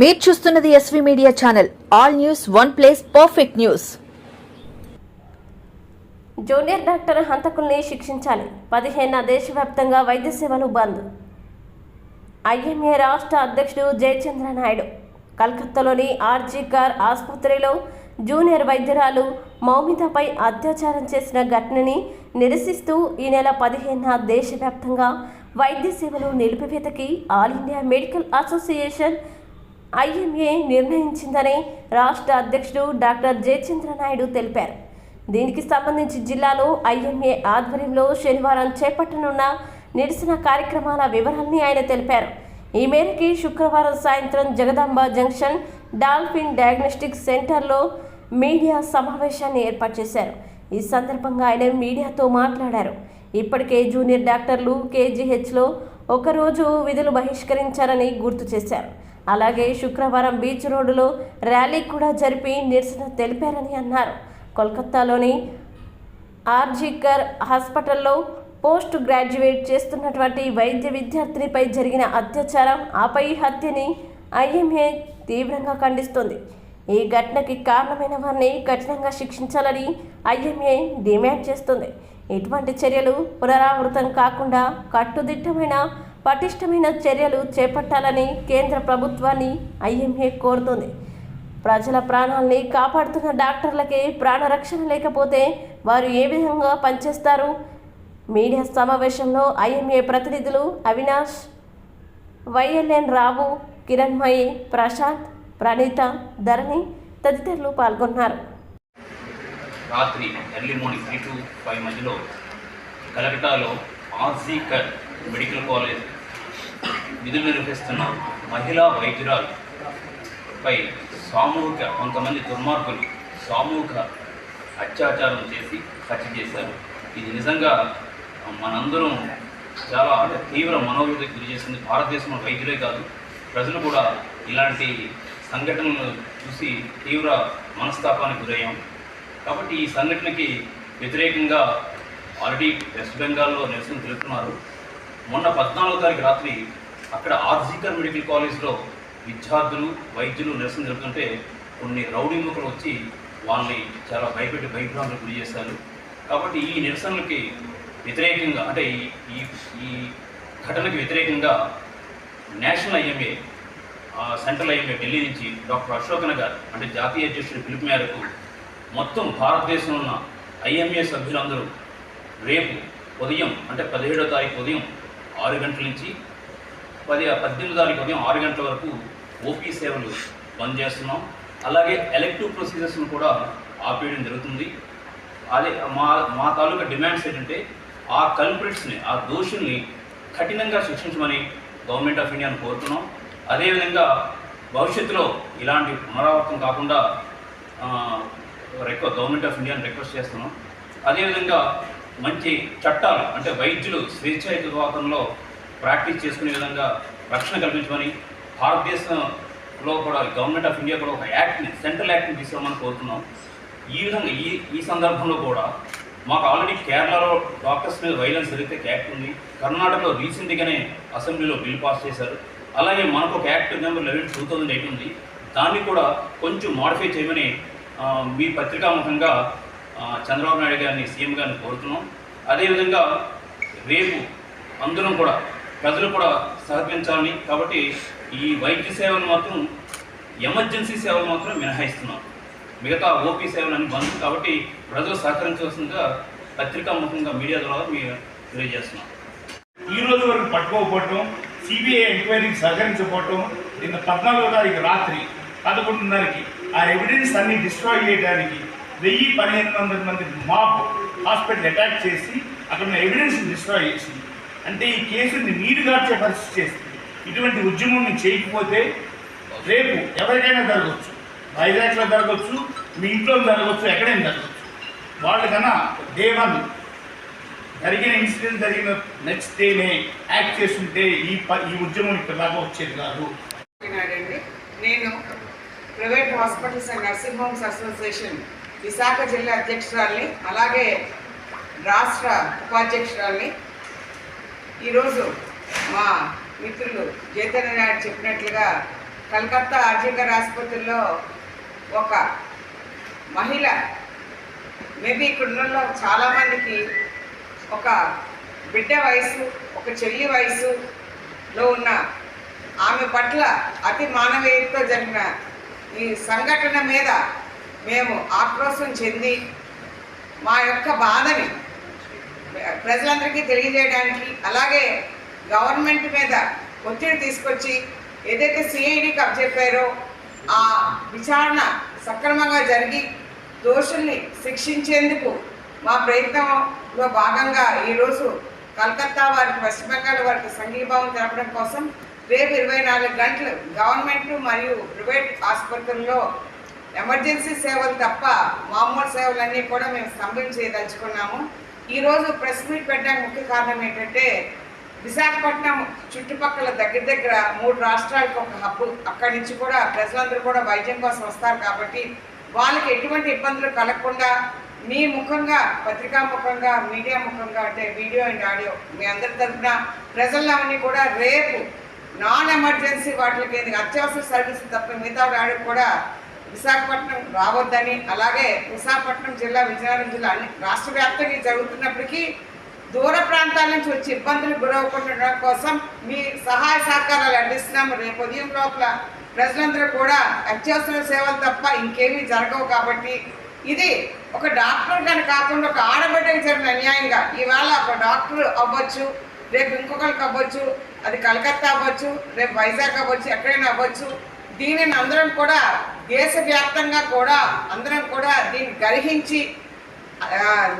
మీరు చూస్తున్నది SV media channel all news one place perfect news junior doctor హంతకుల్ని శిక్షించాలి. పదిహేన దేశవ్యాప్తంగా వైద్య సేవలు బంద్. ఐఎంఏ రాష్ట్ర అధ్యక్షుడు జయచంద్ర నాయుడు. కలకత్తాలోని ఆర్జీ కార్ ఆసుపత్రిలో జూనియర్ వైద్యురాలు మౌమితపై అత్యాచారం చేసిన ఘటనని నిరసిస్తూ ఈ నెల పదిహేన దేశవ్యాప్తంగా వైద్య సేవలు నిలిపివేతకి all India medical association IMA నిర్ణయించిందని రాష్ట్ర అధ్యక్షుడు డాక్టర్ జయచంద్ర నాయుడు తెలిపారు. దీనికి సంబంధించి జిల్లాలో ఐఎంఏ ఆధ్వర్యంలో శనివారం చేపట్టనున్న నిరసన కార్యక్రమాల వివరాల్ని ఆయన తెలిపారు. ఈ మేరకి శుక్రవారం సాయంత్రం జగదాంబ జంక్షన్ డాల్ఫిన్ డయాగ్నోస్టిక్ సెంటర్లో మీడియా సమావేశాన్ని ఏర్పాటు చేశారు. ఈ సందర్భంగా ఆయన మీడియాతో మాట్లాడారు. ఇప్పటికే జూనియర్ డాక్టర్లు కేజీహెచ్లో ఒకరోజు విధులు బహిష్కరించారని గుర్తు చేశారు. అలాగే శుక్రవారం బీచ్ రోడ్డులో ర్యాలీ కూడా జరిపి నిరసన తెలిపారని అన్నారు. కోల్కతాలోని ఆర్జీకర్ హాస్పిటల్లో పోస్ట్ గ్రాడ్యుయేట్ చేస్తున్నటువంటి వైద్య విద్యార్థినిపై జరిగిన అత్యాచారం ఆపై హత్యని ఐఎంఏ తీవ్రంగా ఖండిస్తోంది. ఈ ఘటనకి కారణమైన వారిని కఠినంగా శిక్షించాలని ఐఎంఏ డిమాండ్ చేస్తుంది. ఇటువంటి చర్యలు పునరావృతం కాకుండా కట్టుదిట్టమైన పటిష్టమైన చర్యలు చేపట్టాలని కేంద్ర ప్రభుత్వాన్ని ఐఎంఏ కోరుతుంది. ప్రజల ప్రాణాల్ని కాపాడుతున్న డాక్టర్లకి ప్రాణరక్షణ లేకపోతే వారు ఏ విధంగా పనిచేస్తారు? మీడియా సమావేశంలో ఐఎంఏ ప్రతినిధులు అవినాష్ వైఎల్ఎన్ రావు కిరణ్మయి ప్రశాంత్ ప్రణీత ధరణి తదితరులు పాల్గొన్నారు. రాత్రి early morning three to five మధ్యలో కలకటాలో ఆర్జీకర్ మెడికల్ కాలేజ్ విధులు నిర్వహిస్తున్న మహిళా వైద్యురాలుపై సామూహిక కొంతమంది దుర్మార్గులు సామూహిక అత్యాచారం చేసి హత్య చేశారు. ఇది నిజంగా మనందరం చాలా అంటే తీవ్ర మనోవేదకు గురి చేసింది. భారతదేశంలో వైద్యులే కాదు ప్రజలు కూడా ఇలాంటి సంఘటనలు చూసి తీవ్ర మనస్తాపానికి గురయ్యాం. కాబట్టి ఈ సంఘటనకి వ్యతిరేకంగా ఆల్రెడీ వెస్ట్ బెంగాల్లో నిరసన తెలుపుతున్నారు. మొన్న పద్నాలుగో తారీఖు రాత్రి అక్కడ ఆర్జికర్ మెడికల్ కాలేజ్లో విద్యార్థులు వైద్యులు నిరసన జరుగుతుంటే కొన్ని రౌడీ ముఖలు వచ్చి వాళ్ళని చాలా భయపెట్టి భయభ్రాంతులకు గురి చేశారు. కాబట్టి ఈ నిరసనలకి వ్యతిరేకంగా అంటే ఈ ఈ ఘటనకి వ్యతిరేకంగా national IMA central IMA Delhi నుంచి డాక్టర్ అశోకన గారు అంటే జాతీయ అధ్యక్షుడి పిలుపు మేరకు మొత్తం భారతదేశంలో ఉన్న ఐఎంఏ సభ్యులందరూ రేపు ఉదయం అంటే పదిహేడో తారీఖు ఉదయం ఆరు గంటల నుంచి పది పద్దెనిమిది తారీఖు ఉదయం ఆరు గంటల వరకు ఓపీ సేవలు బంద్ చేస్తున్నాం. అలాగే ఎలక్టివ్ ప్రొసీజర్స్ను కూడా ఆపేయడం జరుగుతుంది. అదే మా మా తాలూకా డిమాండ్స్ ఏంటంటే ఆ కల్ప్రిట్స్ని ఆ దోషుల్ని కఠినంగా శిక్షించమని గవర్నమెంట్ ఆఫ్ ఇండియాను కోరుతున్నాం. అదేవిధంగా భవిష్యత్తులో ఇలాంటి పునరావృతం కాకుండా రిక్వ గవర్నమెంట్ ఆఫ్ ఇండియాని రిక్వెస్ట్ చేస్తున్నాం. అదేవిధంగా మంచి చట్టాలు అంటే వైద్యులు స్వేచ్ఛాయుతవాతంలో ప్రాక్టీస్ చేసుకునే విధంగా రక్షణ కల్పించమని భారతదేశంలో కూడా గవర్నమెంట్ ఆఫ్ ఇండియా కూడా ఒక యాక్ట్ని సెంట్రల్ యాక్ట్ని తీసుకోమని కోరుతున్నాం. ఈ విధంగా ఈ ఈ సందర్భంలో కూడా మాకు ఆల్రెడీ కేరళలో డాక్టర్స్ మీద వైలెన్స్ జరిగితే ఒక యాక్ట్ ఉంది. కర్ణాటకలో రీసెంట్గానే అసెంబ్లీలో బిల్ పాస్ చేశారు. అలాగే మనకు ఒక act number eleven two thousand eight ఉంది. దాన్ని కూడా కొంచెం మాడిఫై చేయమని మీ పత్రికాముఖంగా చంద్రబాబు నాయుడు గారిని సీఎం గారిని కోరుతున్నాం. అదేవిధంగా రేపు అందరం కూడా ప్రజలు కూడా సహకరించాలని కాబట్టి ఈ వైద్య సేవలు మాత్రం ఎమర్జెన్సీ సేవలు మాత్రం మినహాయిస్తున్నాం. మిగతా ఓపీ సేవలన్నీ బంద్ కాబట్టి ప్రజలు సహకరించవలసిందిగా పత్రికాముఖంగా మీడియా ద్వారా మేము తెలియజేస్తున్నాం. ఈ రోజు వరకు పట్టుకోకపోవటం సిబిఐ ఎంక్వైరీకి సహకరించకపోవటం నిన్న పద్నాలుగో తారీఖు రాత్రి పదకొండున్నరకి ఆ ఎవిడెన్స్ అన్ని డిస్ట్రాయ్ చేయడానికి వెయ్యి పదిహేను వందల మంది మాప్ హాస్పిటల్ అటాక్ చేసి అక్కడ ఉన్న ఎవిడెన్స్ డిస్ట్రాయ్ చేసింది. అంటే ఈ కేసుని నీరుగార్చే పరిస్థితి చేస్తుంది. ఇటువంటి ఉద్యమం చేయకపోతే రేపు ఎవరికైనా జరగవచ్చు వైజాగ్లో జరగవచ్చు మీ ఇంట్లో జరగవచ్చు ఎక్కడైనా జరగవచ్చు వాళ్ళకన్నా డే వన్ జరిగిన ఇన్సిడెంట్ జరిగిన నెక్స్ట్ డేనే యాక్ట్ చేస్తుంటే ఈ ప- ఈ ఉద్యమం ఇక్కడ దాకా వచ్చేది కాదు. నేను private hospitals and nursing homes association Visakha జిల్లా అధ్యక్షురాల్ని అలాగే రాష్ట్ర ఉపాధ్యక్షురాల్ని ఈరోజు మా మిత్రులు చైతన్య నాయుడు చెప్పినట్లుగా కలకత్తా ఆర్జికర్ ఆసుపత్రిలో ఒక మహిళ మేబీ ఇక్కడ ఉన్న చాలామందికి ఒక బిడ్డ వయసు ఒక చెల్లి వయసులో ఉన్న ఆమె పట్ల అతి మానవీయతతో జరిగిన ఈ సంఘటన మీద మేము ఆక్రోశం చెంది మా యొక్క బాధని ప్రజలందరికీ తెలియజేయడానికి అలాగే గవర్నమెంట్ మీద ఒత్తిడి తీసుకొచ్చి ఏదైతే సిఐడికి అప్పచెప్పారో ఆ విచారణ సక్రమంగా జరిగి దోషుల్ని శిక్షించేందుకు మా ప్రయత్నంలో భాగంగా ఈరోజు కలకత్తా వారికి వెస్ట్ బెంగాల్ వారికి సంఘీభావం తెలపడం కోసం రేపు ఇరవై నాలుగు గంటలు గవర్నమెంట్ మరియు ప్రైవేట్ ఆసుపత్రుల్లో ఎమర్జెన్సీ సేవలు తప్ప మామూలు సేవలన్నీ కూడా మేము స్తంభం చేయదలుచుకున్నాము. ఈరోజు ప్రెస్ మీట్ పెట్టడానికి ముఖ్య కారణం ఏంటంటే విశాఖపట్నం చుట్టుపక్కల దగ్గర దగ్గర మూడు రాష్ట్రాలకు ఒక హబ్బు అక్కడి నుంచి కూడా ప్రజలందరూ కూడా వైద్యం కోసం వస్తారు కాబట్టి వాళ్ళకి ఎటువంటి ఇబ్బందులు కలగకుండా మీ ముఖంగా పత్రికా ముఖంగా మీడియా ముఖంగా అంటే వీడియో అండ్ ఆడియో మీ అందరి తరఫున ప్రజలవన్నీ కూడా రేపు నాన్ ఎమర్జెన్సీ వాటికి అత్యవసర సర్వీసులు తప్ప మిగతా వాడికి కూడా విశాఖపట్నం రావద్దని అలాగే విశాఖపట్నం జిల్లా విజయనగరం జిల్లా అన్ని రాష్ట్ర వ్యాప్తంగా జరుగుతున్నప్పటికీ దూర ప్రాంతాల నుంచి వచ్చి ఇబ్బందులు గురవకుండా కోసం మీ సహాయ సహకారాలు అందిస్తున్నాము. రేపు ఉదయం లోపల ప్రజలందరూ కూడా అత్యవసర సేవలు తప్ప ఇంకేమీ జరగవు కాబట్టి ఇది ఒక డాక్టర్ కానీ కాకుండా ఒక ఆడబిడ్డకి జరిగిన అన్యాయంగా. ఇవాళ ఒక డాక్టర్ అవ్వచ్చు రేపు ఇంకొకరికి అవ్వచ్చు అది కలకత్తా అవ్వచ్చు రేపు వైజాగ్ అవ్వచ్చు ఎక్కడైనా అవ్వచ్చు. దీనిని అందరం కూడా దేశవ్యాప్తంగా కూడా అందరం కూడా దీన్ని గ్రహించి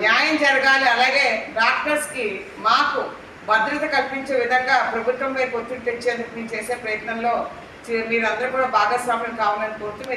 న్యాయం జరగాలి. అలాగే డాక్టర్స్కి మాకు భద్రత కల్పించే విధంగా ప్రభుత్వం వైపు ఒత్తిడి తెచ్చేందుకు మేము చేసే ప్రయత్నంలో మీరందరూ కూడా భాగస్వామ్యం కావాలని కోరుతూ మీ